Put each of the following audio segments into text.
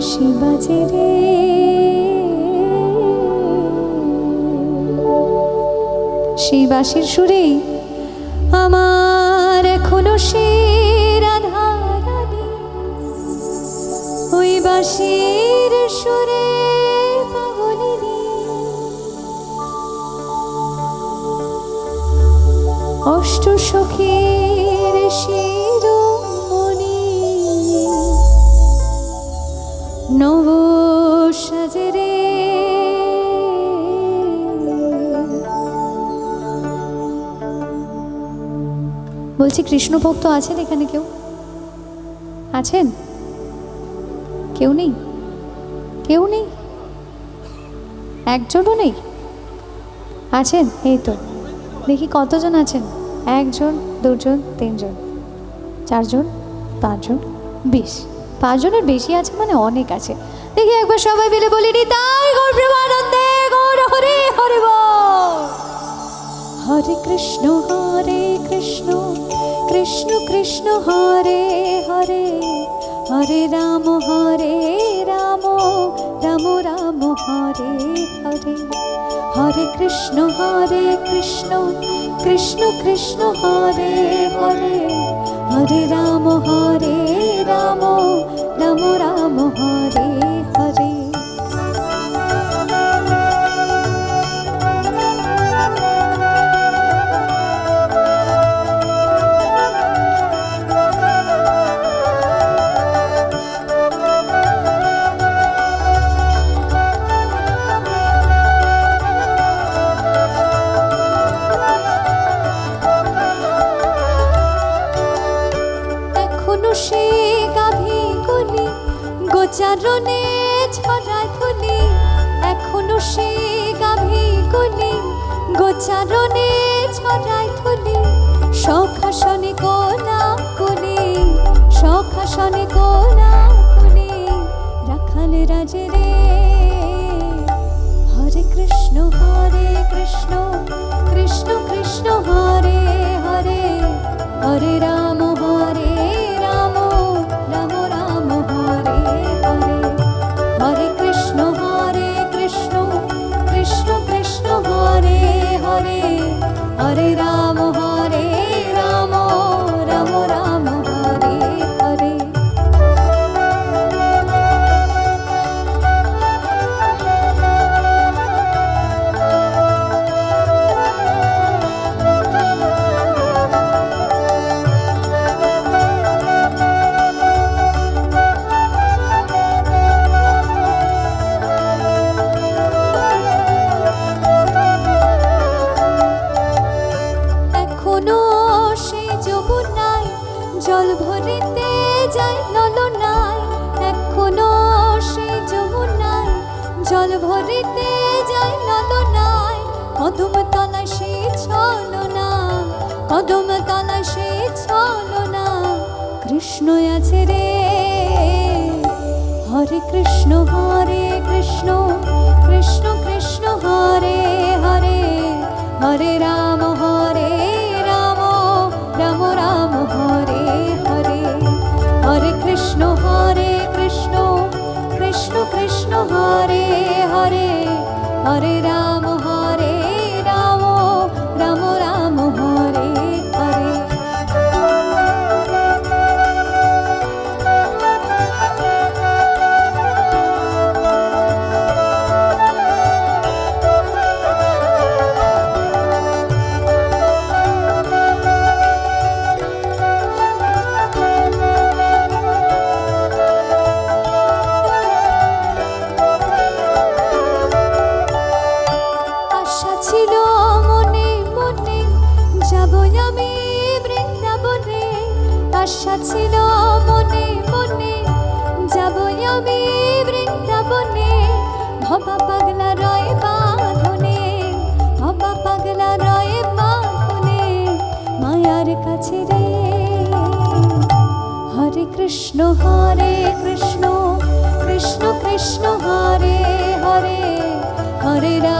বাঁশি বাজে রে। সেই বাঁশির সুরেই আমার এখনও সে রাধারানী। ওই বাঁশির সুরে অষ্ট সখীর শিরোমণি সাজরে বলছি কৃষ্ণ ভক্ত আছেন এখানে কেউ? আছেন? কেউ নেই? কেউ নেই? একজনও নেই? আছেন? এই তো। দেখি কতজন আছেন? একজন, দুজন, তিনজন, চারজন, পাঁচজন, বিশ। পাঁচজনের বেশি আছে মানে অনেক আছে। দেখি একবার সবাই মিলে বলি নি তাই গৌর প্রেমানন্দে গৌর হরে হরে হরে কৃষ্ণ হরে কৃষ্ণ কৃষ্ণ কৃষ্ণ, হরে হরে হরে রাম হরে রাম রাম রাম, হরে হরে। হরে কৃষ্ণ হরে কৃষ্ণ কৃষ্ণ কৃষ্ণ, হরে হরে। হরে রাম হরে রাম नमो मु राहरे हरि গোচারণে ছড়া ধুলি, এখনও সে গাভী গলি। গোচারণে ছড়ায় ধুলি সখাসনে কোলা কোলে সখাসনে কোলা কোলে ভরিতে যায় নলনায় এখনও সেই যমুনায়। জল ভরিতে যায় নলনায় কদম তলা সে ছলনা কদম তলা সে ছলনা কৃষ্ণ আছে রে। হরে কৃষ্ণ হরে কৃষ্ণ। কৃষ্ণ কৃষ্ণ, হরে হরে। হরে রাম। আশা ছিল মনে মনে যাব আমি বৃন্দাবনে। ভবা পাগলা রয় বাঁধনে, ভবা পাগলা রয় বাঁধনে, মায়ার কাছে রে। হরে কৃষ্ণ হরে কৃষ্ণ কৃষ্ণ কৃষ্ণ, হরে হরে হরে রাম।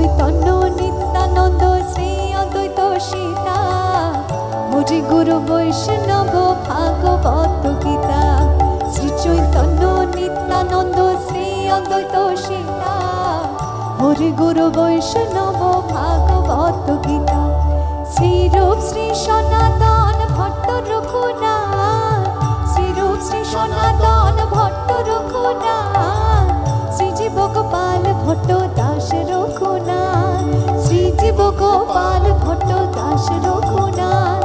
চৈতন্য নিত্যানন্দ শ্রী অদ্বৈত সীতা হরি গুরু বৈষ্ণব ভাগবত গীতা। শ্রী চৈতন্য নিত্যানন্দ শ্রী অদ্বৈত সীতা হরি গুরু বৈষ্ণব ভাগবত গীতা। শ্রীরূপ শ্রী সনাতন ভট্ট রঘুনাথ। শ্রীরূপ শ্রী সনাতন ভট্ট রঘুনাথ। শ্রীজীব গোপাল ভট্ট গোপাল ভট্ট দাস রঘুনাথ,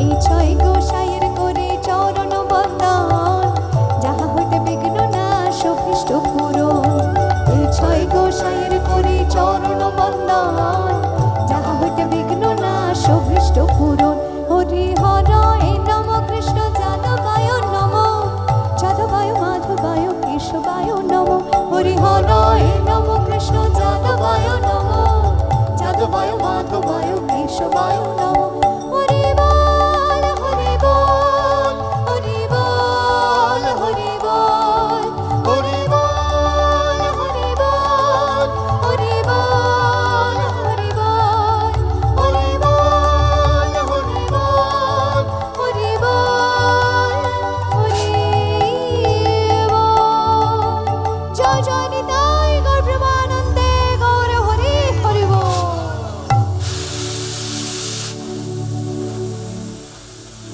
এই ছয় গোসাইয়ের করে চরণ বন্দন যাহা হইতে বিঘ্ন না সহিষ্ঠ পূরণ। এই ছয় গোসাইয়ের করে চরণ বন্দন যাহা হইতে বিঘ্ন না সহিষ্ঠ পূরণ। হরি হরয় নম কৃষ্ণ যাদবায় নম। যাদবায় মাধবায় কেশবায় নম। হরি হরয় নম কৃষ্ণ যাদবায় নম। যাদবায় মাধবায় কেশবায় নম